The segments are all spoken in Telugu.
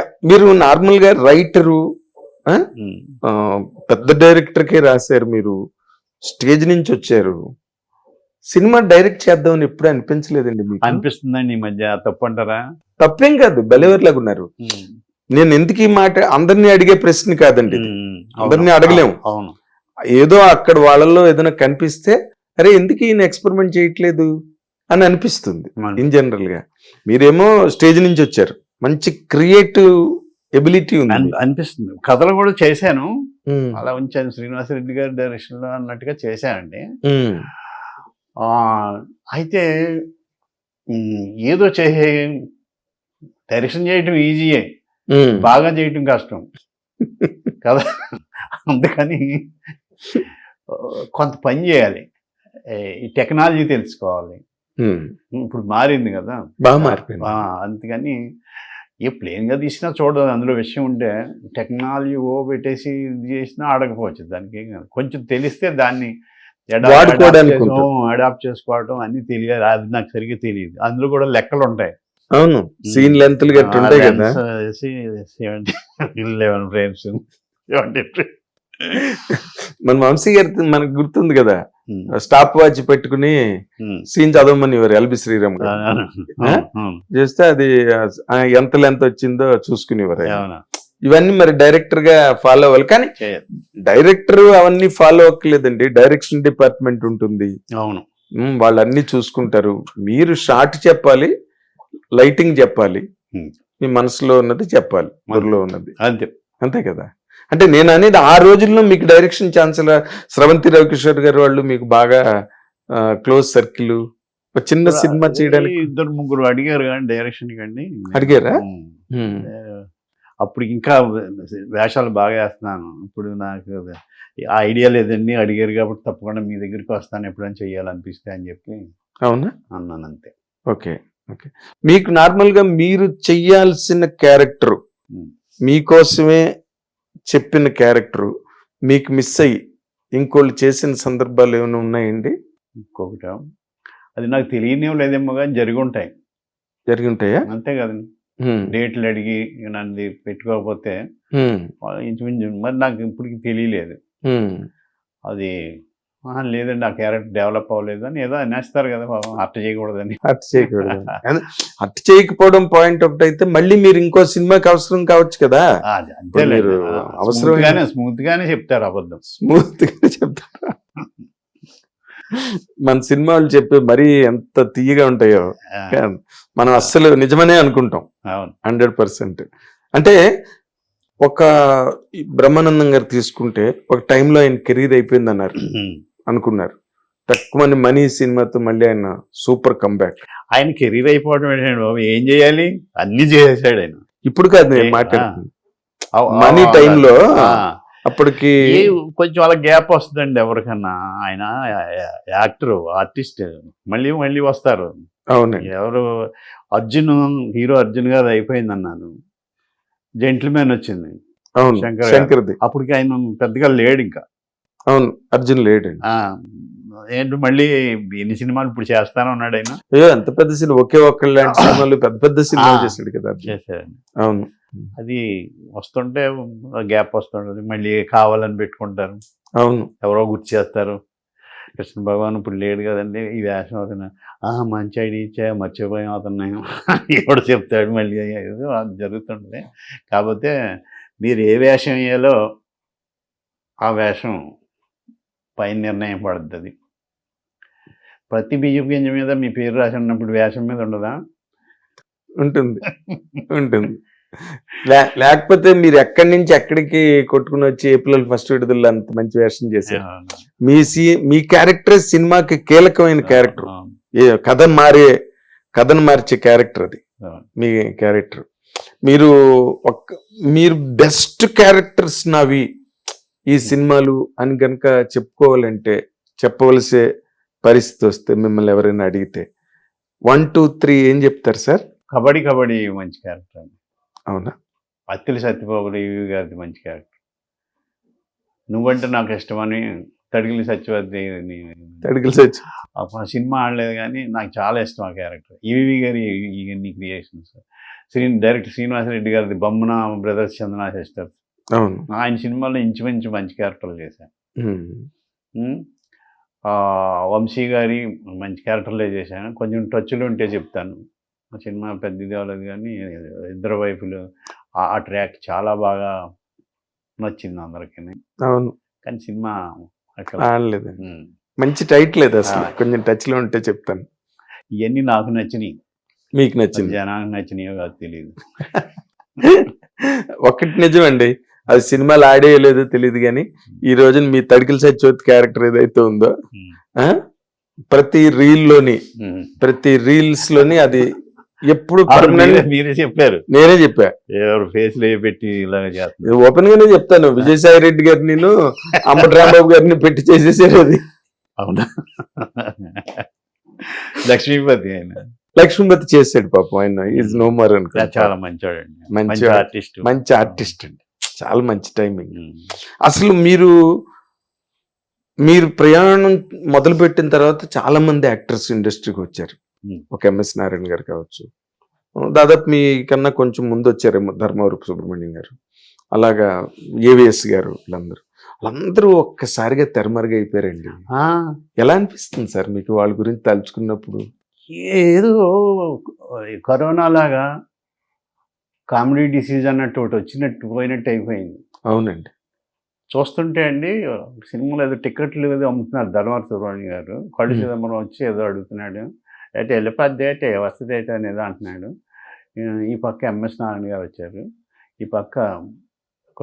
మీరు నార్మల్గా రైటరు. పెద్ద డైరెక్టర్ కే రాశారు మీరు స్టేజ్ నుంచి వచ్చారు. సినిమా డైరెక్ట్ చేద్దామని ఎప్పుడు అనిపించలేదండి మీకు? అనిపిస్తుందండి ఈ మధ్య తప్పు అంటారా? తప్పేం కాదు బెలెవర్లాగా ఉన్నారు. నేను ఎందుకు ఈ మాట అందరినీ అడిగే ప్రశ్న కాదండి. అందరినీ. అడగలేము. అవును ఏదో అక్కడ వాళ్ళల్లో ఏదైనా కనిపిస్తే అరే ఎందుకు ఈయన ఎక్స్పెరిమెంట్ చేయట్లేదు? అని అనిపిస్తుంది. ఇన్ జనరల్గా మీరేమో స్టేజ్ నుంచి వచ్చారు. మంచి క్రియేటివ్ ఎబిలిటీ ఉంది. అన్- అనిపిస్తుంది. కథలు కూడా చేశాను. అలా ఉంచాను. శ్రీనివాసరెడ్డి గారి డైరెక్షన్లో అన్నట్టుగా చేశానండి. అయితే ఏదో చేసే డైరెక్షన్ చేయటం ఈజీయే. బాగా చేయటం కష్టం. కదా? అందుకని కొంత పని చేయాలి. ఈ టెక్నాలజీ తెలుసుకోవాలి. ఇప్పుడు మారింది కదా? బాగా మారిపోయింది. అందుకని ఏ ప్లేన్గా తీసినా చూడదు అందులో విషయం ఉంటే టెక్నాలజీ ఓ పెట్టేసి ఇది చేసినా ఆడకపోవచ్చు దానికి ఏం కాదు. కొంచెం తెలిస్తే దాన్ని. అడాప్ట్ చేసుకోవడం అన్ని తెలియాలి అది నాకు సరిగ్గా తెలియదు అందులో కూడా లెక్కలు ఉంటాయి అవును సీన్ కదా లెవెన్ ఫ్రేమ్స్ మన వంశీ గారి మనకు గుర్తుంది కదా. స్టాప్ వాచ్ పెట్టుకుని సీన్ చదవమని ఇవ్వరు ఎల్బి శ్రీరామ్ చేస్తే అది ఎంత లెంత్ వచ్చిందో చూసుకునేవారు. ఇవన్నీ మరి డైరెక్టర్గా ఫాలో అవ్వాలి. కానీ డైరెక్టర్ అవన్నీ ఫాలో అవ్వట్లేదండి డైరెక్షన్ డిపార్ట్మెంట్ ఉంటుంది. అవును. వాళ్ళు అన్ని చూసుకుంటారు. మీరు షార్ట్ చెప్పాలి లైటింగ్ చెప్పాలి. మీ మనసులో ఉన్నది చెప్పాలి. ఊర్లో ఉన్నది. అంతే. అంతే కదా? అంటే నేను అనేది ఆ రోజుల్లో మీకు డైరెక్షన్ ఛాన్సలర్ స్రవంతి రవికిషోర్ గారు వాళ్ళు మీకు బాగా క్లోజ్ సర్కిల్ ఒక చిన్న సినిమా చేయడానికి ఇద్దరు ముగ్గురు అడిగారు కానీ డైరెక్షన్ కండి అడిగారా? అప్పుడు ఇంకా వేషాలు బాగా వేస్తున్నాను. ఇప్పుడు నాకు ఆ ఐడియా లేదండి. అడిగారు కాబట్టి తప్పకుండా మీ దగ్గరికి వస్తాను ఎప్పుడైనా చెయ్యాలనిపిస్తే అని చెప్పి అవునా? అన్నాను అంతే. Okay okay. మీకు నార్మల్గా మీరు చెయ్యాల్సిన క్యారెక్టర్. మీకోసమే చెప్పిన క్యారెక్టర్ మీకు మిస్ అయ్యి ఇంకోళ్ళు చేసిన సందర్భాలు ఏమైనా ఉన్నాయండి? ఇంకొకటి? అది నాకు తెలియనేం లేదేమో కానీ జరిగి ఉంటాయి జరిగి ఉంటాయా అంతే కదండి. డేట్లు అడిగి నన్ను పెట్టుకోకపోతే ఇంచుమించు మరి నాకు ఇప్పటికి తెలియలేదు. అది "ఆహా, లేదండి ఆ క్యారెక్టర్ డెవలప్ అవ్వలేదు అని ఏదో అనేస్తారు కదా పాపం అట్ట చేయకూడదని. హర్ట్ చేయకూడదు. హర్ట్ చేయకపోవడం పాయింట్ ఒకటి అయితే మళ్ళీ మీరు ఇంకో సినిమాకి అవసరం కావచ్చు కదా? ఆ, అది అంతేలే. మీరు అవసరమైన- స్మూత్ గానే గానే చెప్తారు అబద్ధం. స్మూత్గా చెప్తారా. మన సినిమా వాళ్ళు చెప్పే మరీ ఎంత తీయగా ఉంటాయో. మనం అస్సలు నిజమనే అనుకుంటాం. అవును. Hundred percent. అంటే ఒక బ్రహ్మానందం గారు తీసుకుంటే ఒక టైంలో ఆయన కెరీర్ అయిపోయింది అన్నారు అనుకున్నారు. తక్కువ మనీ సినిమాతో మళ్ళీ ఆయన సూపర్ కంబ్యాక్. ఆయన కెరీర్ అయిపోవడం బాబు ఏం చేయాలి? అన్ని చేసేసాడు ఆయన. ఇప్పుడు కాదు నేను ఏ- మాట్లాడుతుంది అవ్- Money అవ్- time లో ఆ, అప్పటికి కొంచెం వాళ్ళ గ్యాప్ వస్తుందండి ఎవరికన్నా. ఆయన యాక్టర్ ఆర్టిస్ట్ మళ్ళీ మళ్ళీ వస్తారు. అవునండి. ఎవరు అర్జున్ హీరో అర్జున్ గారు అయిపోయింది అన్నాను జెంటిల్మెన్ వచ్చింది. అవును శంకర్. శంకర్ది. అప్పటికి ఆయన పెద్దగా లేడు ఇంకా. అవును అర్జున్ లేడండి. ఏంటి మళ్ళీ ఎన్ని సినిమాలు ఇప్పుడు చేస్తానే ఉన్నాడు ఆయన. అయ్యో ఎంత పెద్ద సినిమా ఒకే ఒక్క లాంటి సినిమాలు పెద్ద పెద్ద సినిమాలు. చేశాడు కదా చేశాడు అవును. అది వస్తుంటే గ్యాప్ వస్తుంటది. మళ్ళీ కావాలని పెట్టుకుంటారు. అవును. ఎవరో గుర్తు చేస్తారు. కృష్ణ భగవాన్ ఇప్పుడు లేడు కదండి ఈ వేషం అవుతున్నా. ఆ మంచి ఐడియా ఇచ్చా మర్చిపోయాం అవుతున్నాయి ఎవడు చెప్తాడు మళ్ళీ జరుగుతుంటుంది. కాకపోతే మీరు ఏ వేషం వేయాలో ఆ వేషం పైన నిర్ణయం పడుతుంది. ప్రతి బియ్యం గింజ మీద మీ పేరు రాసి ఉన్నప్పుడు వేషం మీద ఉండదా? ఉంటుంది. ఉంటుంది. లేకపోతే మీరు ఎక్కడి నుంచి ఎక్కడికి కొట్టుకుని వచ్చి ఏప్రిల్ ఫస్ట్ విడుదల అంత మంచి వేషం చేశారు. మీ సి మీ క్యారెక్టర్ సినిమాకి కీలకమైన క్యారెక్టర్. ఏ కథ మారే కథను మార్చే క్యారెక్టర్ అది. మీ క్యారెక్టర్. మీరు ఒక్క మీరు బెస్ట్ క్యారెక్టర్స్ నావి ఈ సినిమాలు అని గనక చెప్పుకోవాలంటే చెప్పవలసే పరిస్థితి వస్తే మిమ్మల్ని ఎవరైనా అడిగితే. వన్ టూ త్రీ ఏం చెప్తారు సార్? కబడ్డీ కబడ్డీ మంచి క్యారెక్టర్ అండి. అవునా? అత్తిలి సత్యబాబు రేవి గారిది మంచి క్యారెక్టర్ నువ్వంటే నాకు ఇష్టమని తడిగిలి సత్యవతి అడిగిల్ సచ్ ఆ సినిమా ఆడలేదు కానీ నాకు చాలా ఇష్టం ఆ క్యారెక్టర్ ఈవి గారి ఇవన్నీ క్రియేషన్స్ శ్రీ డైరెక్టర్ శ్రీనివాసరెడ్డి గారిది బొమ్మన బ్రదర్స్ చందన సిస్టర్స్. అవును. ఆయన సినిమాలో ఇంచుమించు మంచి క్యారెక్టర్లు చేశాను వంశీ గారి మంచి క్యారెక్టర్లే చేశాను. కొంచెం టచ్లో ఉంటే చెప్తాను. ఆ సినిమా పెద్దది అవ్వలేదు కానీ ఇద్దరు వైపులు ఆ ట్రాక్ చాలా బాగా నచ్చింది అందరికీ అవును. కానీ సినిమా ఉమ్. మంచి టైటిల్ లేదు అసలు. కొంచెం టచ్లో ఉంటే చెప్తాను. ఇవన్నీ నాకు నచ్చినాయి. మీకు నచ్చింది? జనానికి నచ్చినాయో కాదు తెలియదు ఒక్కటి నిజమండి. అది సినిమాలు ఆడే లేదో తెలియదు కానీ ఈ రోజున మీ తడికిల సత్యవతి క్యారెక్టర్ ఏదైతే ఉందో ప్రతి రీల్లోని ప్రతి రీల్స్లోని అది ఎప్పుడు మీరే- చెప్పారు. నేనే చెప్పా. ఎవరు ఫేస్లో పెట్టి ఇలాగ ఓపెన్ గానే చెప్తాను. విజయసాయి రెడ్డి గారిని నేను అంబటి రాంబాబు గారిని పెట్టి చేసేసారు అది. అవునా? లక్ష్మీపతి ఆయన. లక్ష్మీపతి చేసాడు పాపం ఆయన. ఈజ్ నో మోర్ అనుకో చాలా మంచి మంచి ఆర్టిస్ట్ మంచి ఆర్టిస్ట్ అండి. చాలా మంచి టైమింగ్ అసలు మీరు మీరు ప్రయాణం మొదలు పెట్టిన తర్వాత చాలా మంది యాక్టర్స్ ఇండస్ట్రీకి వచ్చారు. ఒక ఎంఎస్ నారాయణ గారు కావచ్చు. దాదాపు మీ కన్నా కొంచెం ముందు వచ్చారేమో ధర్మవరపు సుబ్రహ్మణ్యం గారు. అలాగా ఏవిఎస్ గారు వీళ్ళందరూ. వాళ్ళందరూ ఒక్కసారిగా తెరమరుగా అయిపోయారండి. ఎలా అనిపిస్తుంది సార్ మీకు వాళ్ళ గురించి తలుచుకున్నప్పుడు? ఏదో కరోనా లాగా కామెడీ డిసీజ్ అన్నట్టు ఒకటి వచ్చినట్టు పోయినట్టు అయిపోయింది. అవునండి. చూస్తుంటే అండి సినిమాలో ఏదో టికెట్లు ఏదో అమ్ముతున్నారు ధర్మార్ సుబ్రహ్మణ్యం గారు. కళ్ళు. చిదంబరం వచ్చి ఏదో అడుగుతున్నాడు. అయితే వెళ్ళిపోద్ది అయితే అని ఏదో అంటున్నాడు. ఈ- పక్క ఎంఎస్ నారాయణ గారు వచ్చారు. ఈ పక్క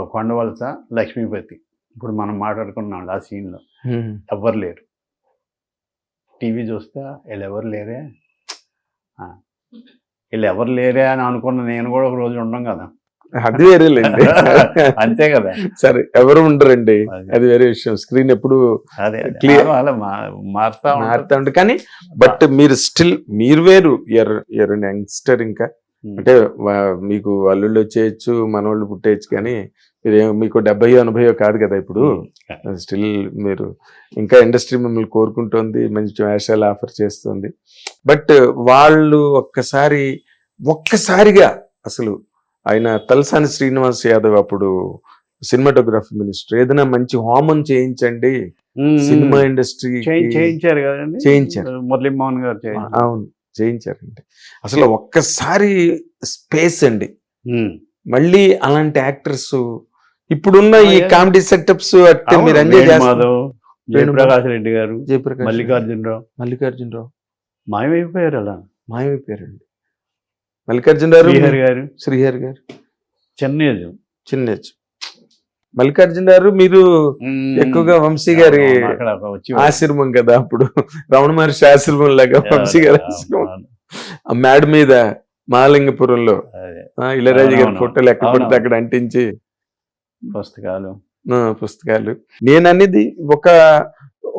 కొండవలస లక్ష్మీపతి. ఇప్పుడు మనం మాట్లాడుకున్నాం ఆ సీన్లో. ఎవ్వరు లేరు. టీవీ చూస్తే వీళ్ళు ఎవరు లేరే? వీళ్ళు ఎవరు లేరే అని అనుకున్న నేను కూడా ఒక రోజు ఉండం కదా. అది వేరేలేండి. అంతే కదా. సరే ఎవరు ఉండరండి. అది- వేరే విషయం. స్క్రీన్ ఎప్పుడు మా- మారుతా. మారుతా ఉంటుంది. కానీ బట్ మీరు స్టిల్ మీరు వేరు. ఎర్ ఎర్ యంగ్స్టర్ ఇంకా. ఉమ్. అంటే మీకు అల్లుళ్ళు వచ్చేయచ్చు మనవాళ్ళు పుట్టేయచ్చు కానీ ఏం- మీకు డెబ్బై ఎనభై కాదు కదా ఇప్పుడు. స్టిల్ మీరు ఇంకా ఇండస్ట్రీ మిమ్మల్ని కోరుకుంటోంది మంచి వేషాలు ఆఫర్ చేస్తుంది. బట్ వాళ్ళు ఒక్కసారి ఒక్కసారిగా అసలు ఆయన తలసాని శ్రీనివాస్ యాదవ్ అప్పుడు సినిమాటోగ్రఫీ మినిస్టర్. ఏదైనా మంచి హోమం చేయించండి. సినిమా ఇండస్ట్రీ చేయి- చేయించారు కదండి? చేయించారు. మురళీ మోహన్ గారు చేయించారు. అవును చేయించారండి. అసలు ఒక్కసారి స్పేస్ అండి. మళ్ళీ అలాంటి యాక్టర్స్ ఇప్పుడున్న ఈ కామెడీ సెటప్స్ అంటే మీరు ఎంజాయ్ చేస్తారు జయప్రకాష్ రెడ్డి గారు జయప్రకాష్ మల్లికార్జునరావు. మల్లికార్జునరావు. మాయమైపోయారు అలా. మాయమైపోయారండి. మల్లికార్జునరావు శ్రీహరి గారు. శ్రీహరి గారు. చెన్నైజ్ చిన్న ఏజ్. మల్లికార్జున గారు మీరు ఎక్కువగా వంశీ గారి ఆశ్రమం కదా అప్పుడు. రమణ మహర్షి ఆశ్రమం లాగా వంశీ గారి ఆశ్రమం. ఆ మేడ మీద మహాలింగపురంలో ఇళయరాజు గారి. ఫోటోలు ఎక్కడ పడితే. అక్కడ అంటించి పుస్తకాలు. పుస్తకాలు. నేను అనేది ఒక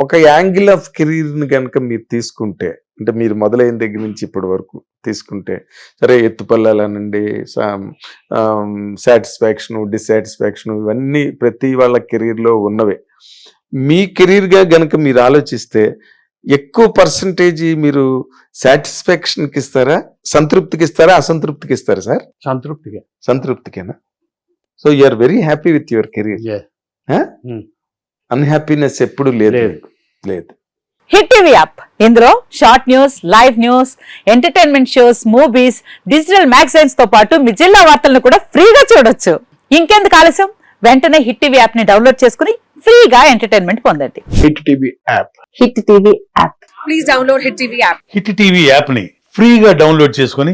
ఒక యాంగిల్ ఆఫ్ కెరీర్ని కనుక మీరు తీసుకుంటే అంటే మీరు మొదలైన దగ్గర నుంచి ఇప్పటి వరకు తీసుకుంటే సరే ఎత్తుపల్లాలనండి సాటిస్ఫాక్షన్ డిస్సాటిస్ఫాక్షన్ ఇవన్నీ ప్రతి వాళ్ళ కెరీర్లో ఉన్నవే. మీ కెరీర్గా గనక మీరు ఆలోచిస్తే ఎక్కువ పర్సంటేజ్ మీరు సాటిస్ఫాక్షన్కి ఇస్తారా సంతృప్తికి ఇస్తారా అసంతృప్తికి ఇస్తారా సార్? సంతృప్తిగా సంతృప్తికేనా? So you are very happy with your career. Unhappiness ఎప్పుడు లేదు. లేదు. హిట్ టీవీ యాప్ ఇందులో short news live news entertainment shows movies digital మ్యాగజైన్స్తో పాటు మీ జిల్లా వార్తలను కూడా ఫ్రీగా చూడొచ్చు. ఇంకెందుకు ఆలస్యం? వెంటనే హిట్ టీవీ యాప్ని డౌన్లోడ్ చేసుకుని ఫ్రీగా ఎంటర్టైన్మెంట్ పొందండి. Hit TV app hit TV app please download Hit TV app. Hit TV యాప్ని ఫ్రీగా డౌన్లోడ్ చేసుకొని